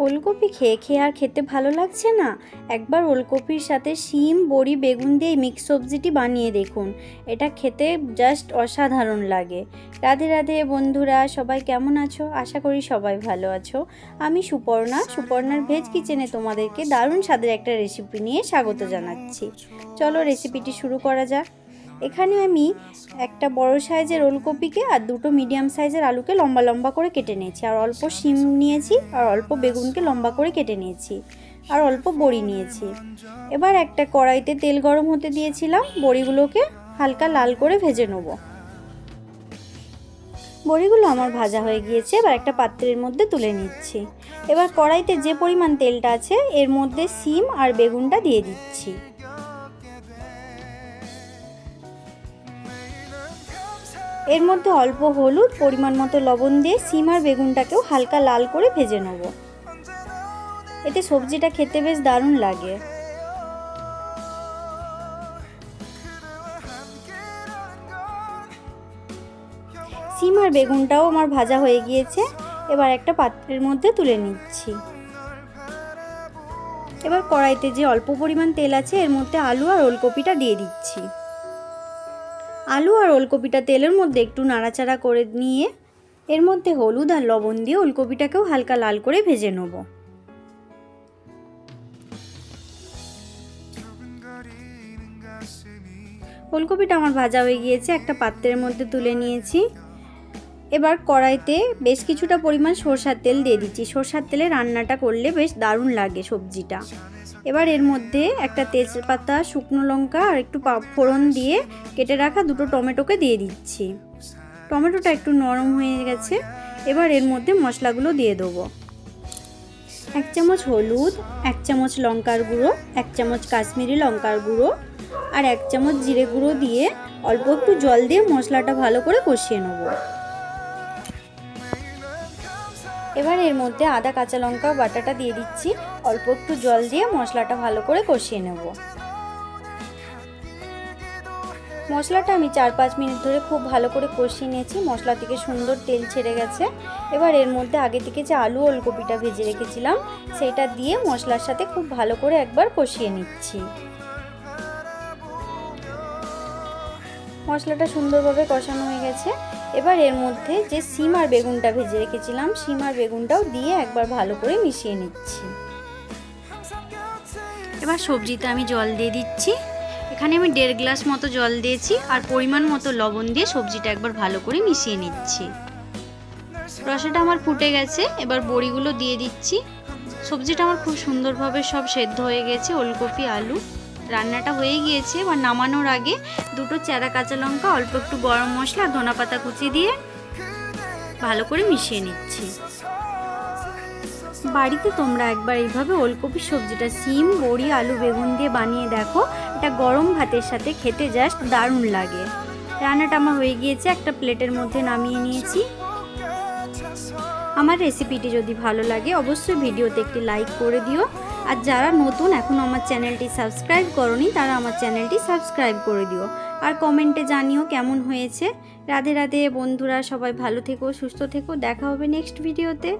ওলকপি খেয়ে খেয়ে আর খেতে ভালো লাগছে না? একবার ওলকপির সাথে শিম, বড়ি, বেগুন দিয়ে মিক্স সবজিটি বানিয়ে দেখুন। এটা খেতে জাস্ট অসাধারণ লাগে। রাধে রাধে বন্ধুরা, সবাই কেমন আছো? আশা করি সবাই ভালো আছো। আমি সুপর্ণা। সুপর্ণার ভেজ কিচেনে তোমাদেরকে দারুণ স্বাদের একটা রেসিপি নিয়ে স্বাগত জানাচ্ছি। চলো রেসিপিটি শুরু করা যাক। এখানে আমি একটা বড় সাইজের ওলকপিকে আর দুটো মিডিয়াম সাইজের আলুকে লম্বা লম্বা করে কেটে নিয়েছি। আর অল্প শিম নিয়েছি আর অল্প বেগুনকে লম্বা করে কেটে নিয়েছি। আর অল্প বড়ি নিয়েছি। এবার একটা কড়াইতে তেল গরম হতে দিয়েছিলাম। বড়িগুলোকে হালকা লাল করে ভেজে নেব। বড়িগুলো আমার ভাজা হয়ে গিয়েছে। এবার একটা পাত্রের মধ্যে তুলে নিচ্ছি। এবার কড়াইতে যে পরিমাণ তেলটা আছে, এর মধ্যে সিম আর বেগুনটা দিয়ে দিচ্ছি। এর মধ্যে অল্প হলুদ, পরিমাণ মতো লবণ দিয়ে সিম আর বেগুনটাকেও হালকা লাল করে ভেজে নেব। এতে সবজিটা খেতে বেশ দারুণ লাগে। সিম আর বেগুনটাও আমার ভাজা হয়ে গিয়েছে। এবার একটা পাত্রের মধ্যে তুলে নিচ্ছি। এবার কড়াইতে যে অল্প পরিমাণ তেল আছে, এর মধ্যে আলু আর ওলকপিটা দিয়ে দিচ্ছি। আলু আর ওলকপিটা তেলের মধ্যে একটু নাড়াচাড়া করে নিয়ে এর মধ্যে হলুদ আর লবণ দিয়ে ওলকপিটাকেও হালকা লাল করে ভেজে নেব। ওলকপিটা আমার ভাজা হয়ে গিয়েছে, একটা পাত্রের মধ্যে তুলে নিয়েছি। এবার কড়াইতে বেশ কিছুটা পরিমাণ সরষার তেল দিয়ে দিচ্ছি। সরষার তেলে রান্নাটা করলে বেশ দারুণ লাগে সবজিটা। এবার এর মধ্যে একটা তেজপাতা, শুকনো লঙ্কা আর একটু ফোড়ন দিয়ে কেটে রাখা দুটো টমেটোকে দিয়ে দিচ্ছি। টমেটোটা একটু নরম হয়ে গেছে। এবার এর মধ্যে মশলাগুলো দিয়ে দেবো। এক চামচ হলুদ, এক চামচ লঙ্কার গুঁড়ো, এক চামচ কাশ্মীরি লঙ্কার গুঁড়ো আর এক চামচ জিরে গুঁড়ো দিয়ে অল্প একটু জল দিয়ে মশলাটা ভালো করে কষিয়ে নেব। এবার এর মধ্যে আদা, কাঁচা লঙ্কা, বাটাটা দিয়ে দিচ্ছি। অল্প একটু জল দিয়ে মশলাটা ভালো করে কষিয়ে নেব। মশলাটা আমি চার, পাঁচ মিনিট ধরে খুব ভালো করে কষিয়ে নিয়েছি। মশলা থেকে সুন্দর তেল ছেড়ে গেছে। এবার এর মধ্যে আগে থেকে যে আলু ওলকপিটা ভেজে রেখেছিলাম, সেটা দিয়ে মশলার সাথে খুব ভালো করে একবার কষিয়ে নিচ্ছি। মশলাটা সুন্দরভাবে কষানো হয়ে গেছে। এবার এর মধ্যে যে সিম আর বেগুনটা ভেজে রেখেছিলাম, সিম আর বেগুনটাও দিয়ে একবার ভালো করে মিশিয়ে নিচ্ছি। এবার সবজিতে আমি জল দিয়ে দিচ্ছি। এখানে আমি দেড় গ্লাস মতো জল দিয়েছি আর পরিমাণ মতো লবণ দিয়ে সবজিটা একবার ভালো করে মিশিয়ে নিচ্ছি। রসাটা আমার ফুটে গেছে, এবার বড়িগুলো দিয়ে দিচ্ছি। সবজিটা আমার খুব সুন্দরভাবে সব সেদ্ধ হয়ে গেছে, ওলকপি, আলু। রান্নাটা হয়ে গিয়েছে, এবার নামানোর আগে দুটো চেরা কাঁচা লঙ্কা, অল্প একটু গরম মশলা, ধনা পাতা কুচি দিয়ে ভালো করে মিশিয়ে নিচ্ছি। বাড়িতে তোমরা একবার এইভাবে ওলকপি সবজিটা, সিম, বড়ি, আলু, বেগুন দিয়ে বানিয়ে দেখো। এটা গরম ভাতের সাথে খেতে জাস্ট দারুণ লাগে। রান্নাটা আমার হয়ে গিয়েছে, একটা প্লেটের মধ্যে নামিয়ে নিয়েছি। আমার রেসিপিটি যদি ভালো লাগে, অবশ্যই ভিডিওতে একটি লাইক করে দিও। আর যারা নতুন এখন আমার চ্যানেলটি সাবস্ক্রাইব করনি, তারা আমার চ্যানেলটি সাবস্ক্রাইব করে দিও। আর কমেন্টে জানিও কেমন হয়েছে। রাধে রাধে বন্ধুরা, সবাই ভালো থেকো, সুস্থ থেকো। দেখা হবে নেক্সট ভিডিওতে